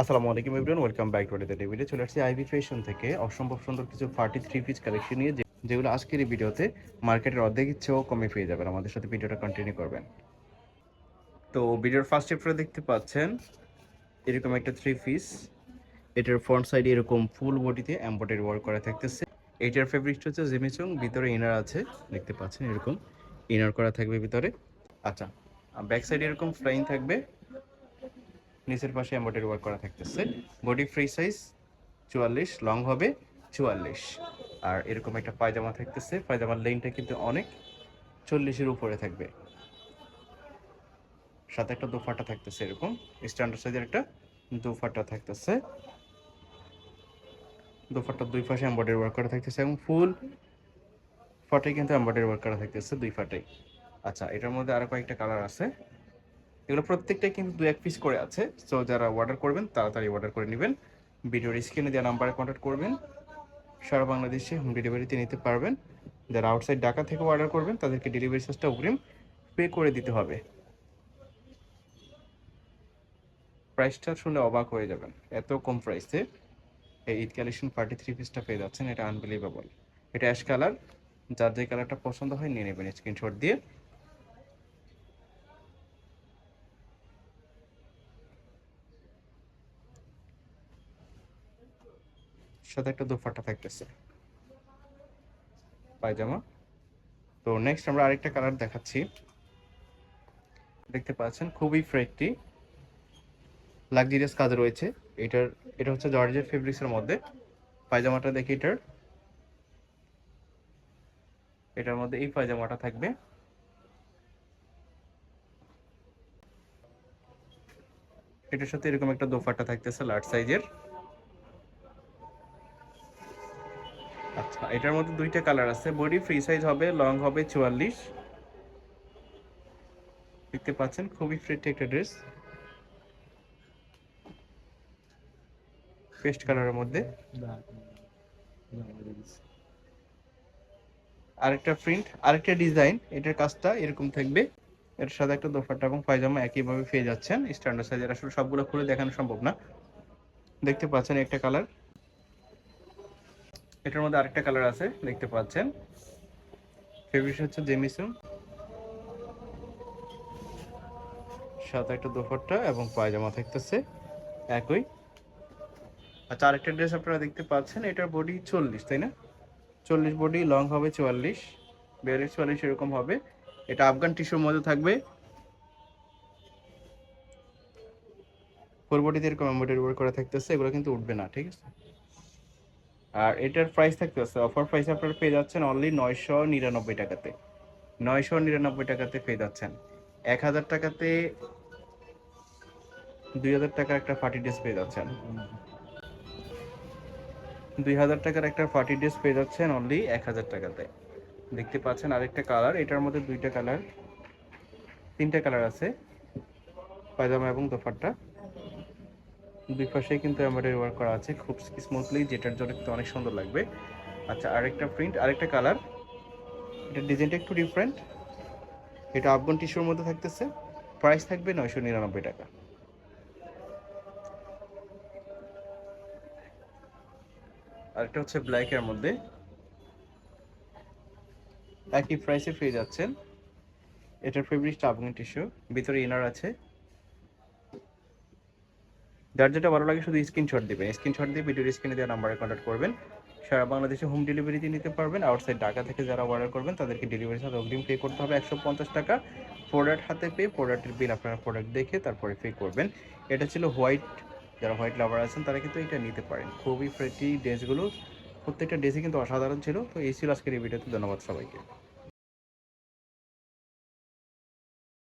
আসসালামু আলাইকুম everyone welcome back to the video চলে আসছি আইভি ফ্যাশন থেকে। অসম্ভব সুন্দর কিছু পার্টি থ্রি পিস কালেকশন নিয়ে যেগুলো আজকের এই ভিডিওতে মার্কেটের অর্ধেক ইচ্ছেও কমে পেয়ে যাবেন। আমাদের সাথে ভিডিওটা কন্টিনিউ করবেন। তো ভিডিওর ফার্স্ট চ্যাপ্টারে দেখতে পাচ্ছেন, এরকম একটা থ্রি পিস এটার ফ্রন্ট সাইডে এরকম ফুল বডিতে এম্বয়ডারি ওয়ার্ক করা থাকতেছে। এটার ফেব্রিকটা হচ্ছে জিমিচং ভিতরে ইনার আছে। দেখতে পাচ্ছেন এরকম ইনার করা থাকবে ভিতরে। আচ্ছা ব্যাক সাইডে এরকম ফ্লাইং থাকবে। নিচের পাশে এম্বয়ডারি ওয়ার্ক করা থাকতেছে। বডি ফ্রি সাইজ চুয়াল্লিশ লং হবে চুয়াল্লিশ। আর এরকম একটা পায়জামা থাকতেছে, পায়জামার লেনটা কিন্তু অনেক, চল্লিশের উপরে থাকবে। সাথে একটা দোফাটা থাকতেছে এরকম স্ট্যান্ডার্ড সাইজের একটা দোফাটা থাকতেছে। দোফাটার দুই পাশে এম্বয়ডারি ওয়ার্ক করা থাকতেছে এবং ফুল ফাটে কিন্তু এম্বয়ডারি ওয়ার্ক করা থাকতেছে দুই ফাটে। আচ্ছা এটার মধ্যে আরও কয়েকটা কালার আছে। এগুলো প্রত্যেকটাই কিন্তু দু এক পিস করে আছে। সো যারা অর্ডার করবেন, তাড়াতাড়ি অর্ডার করে নেবেন। ভিডিওর স্ক্রিনে দেওয়া নাম্বারে কন্ট্যাক্ট করবেন। সারা বাংলাদেশে হোম ডেলিভারিতে নিতে পারবেন। যারা আউটসাইড ঢাকা থেকে অর্ডার করবেন, তাদেরকে ডেলিভারি চার্জটা অগ্রিম পে করে দিতে হবে। প্রাইসটা শুনলে অবাক হয়ে যাবেন। এত কম প্রাইসে এই ঈদ কালেকশন পার্টি থ্রি পিসটা পেয়ে যাচ্ছেন। এটা আনবিলিভেবল এটা অ্যাশ কালার যার যে কালারটা পছন্দ হয়, নিয়ে নেবেন স্ক্রিনশট দিয়ে। সাথে একটা দোপাট্টা থাকতেছে। পায়জামা। তো নেক্সট আমরা আরেকটা কালার দেখাচ্ছি। দেখতে পাচ্ছেন, খুবই ফ্রেকটি লাক্সারিয়াস কাজ রয়েছে। এটার, এটা হচ্ছে জর্জের ফেব্রিক্সের মধ্যে। পায়জামাটা দেখি এটার। এটার মধ্যে এই পায়জামাটা থাকবে। এটার সাথে এরকম একটা দোপাট্টা থাকতেছে লার্জ সাইজের আচ্ছা এটার মধ্যে দুইটা কালার আছে। বডি ফ্রি সাইজ হবে, লং হবে চুয়াল্লিশ। দেখতে পাচ্ছেন, খুবই ফ্রেটি একটা ড্রেস। পেস্ট কালারের মধ্যে। আরেকটা প্রিন্ট, আরেকটা ডিজাইন, এটার কাজটা এরকম থাকবে। এর সাথে একটা দোপাট্টা এবং পায়জামা একইভাবে পেয়ে যাচ্ছেন। স্ট্যান্ডার্ড সাইজের, আসলে সবগুলো খুলে দেখানো সম্ভব না। দেখতে পাচ্ছেন একটা কালার। এটার মধ্যে আরেকটা কালার আছে, দেখতে পাচ্ছেন। ফেব্রিক হচ্ছে জেমিসন সাথে একটা দোপাট্টা এবং পায়জামা থাকতেছে, একই। আচ্ছা আরেকটা ড্রেস আপনারা দেখতে পাচ্ছেন, এটার বডি চল্লিশ, তাই না? চল্লিশ বডি লং হবে চুয়াল্লিশ বিয়াল্লিশ চুয়াল্লিশ এরকম হবে। এটা আফগান টিস্যুর মধ্যে থাকবে। ফুল বডিতে এরকম এমব্রয়ডারি ওয়ার্ক করা থাকতেছে, এগুলো কিন্তু উঠবে না, ঠিক আছে? আর এটার প্রাইস থাকতেছে অফার প্রাইস আপনারা পেয়ে যাচ্ছেন অনলি নয়শো নিরানব্বই টাকাতে। নয়শো নিরানব্বই টাকাতে পেয়ে যাচ্ছেন। এক হাজার টাকাতে দুই হাজার টাকার একটা পার্টি ড্রেস পেয়ে যাচ্ছেন। দুই হাজার টাকার একটা পার্টি ড্রেস পেয়ে যাচ্ছেন অনলি এক হাজার টাকাতে। দেখতে পাচ্ছেন আরেকটা কালার এটার মধ্যে দুইটা কালার তিনটা কালার আছে, পায়জামা এবং দোপাট্টা। দুই পাশেই কিন্তু এমব্রয়ডারি ওয়ার্ক করা আছে, খুব স্মুথলি যেটার জন্য কিন্তু অনেক সুন্দর লাগবে। আচ্ছা আরেকটা প্রিন্ট আরেকটা কালার এটা ডিজাইনটা একটু ডিফারেন্ট এটা আফগান টিস্যুর মধ্যে থাকতেছে। প্রাইস থাকবে নয়শো নিরানব্বই টাকা। আরেকটা হচ্ছে ব্ল্যাকের মধ্যে। একই প্রাইসে পেয়ে যাচ্ছেন। এটার ফেব্রিকটা আফগান টিস্যু ভিতরে ইনার আছে। যার যেটা ভালো লাগে শুধু স্ক্রিনশট দিবেন। স্ক্রিনশট দিয়ে ভিডিওর স্ক্রিনে দেওয়া নাম্বারে কন্ট্যাক্ট করবেন। সারা বাংলাদেশে হোম ডেলিভারিতে নিতে পারবেন। আউটসাইড ঢাকা থেকে যারা অর্ডার করবেন, তাদেরকে ডেলিভারি সাথে অগ্রিম পে করতে হবে একশো পঞ্চাশ টাকা। প্রোডাক্ট হাতে পেয়ে প্রোডাক্টের বিল আপনারা প্রোডাক্ট দেখে তারপরে পে করবেন। এটা ছিল হোয়াইট যারা হোয়াইট লাভার আছেন, তারা কিন্তু এটা নিতে পারেন। খুবই ফ্রেটি ড্রেসগুলো প্রত্যেকটা ড্রেসই কিন্তু অসাধারণ ছিল। তো এই ছিল আজকের এই ভিডিওতে ধন্যবাদ সবাইকে।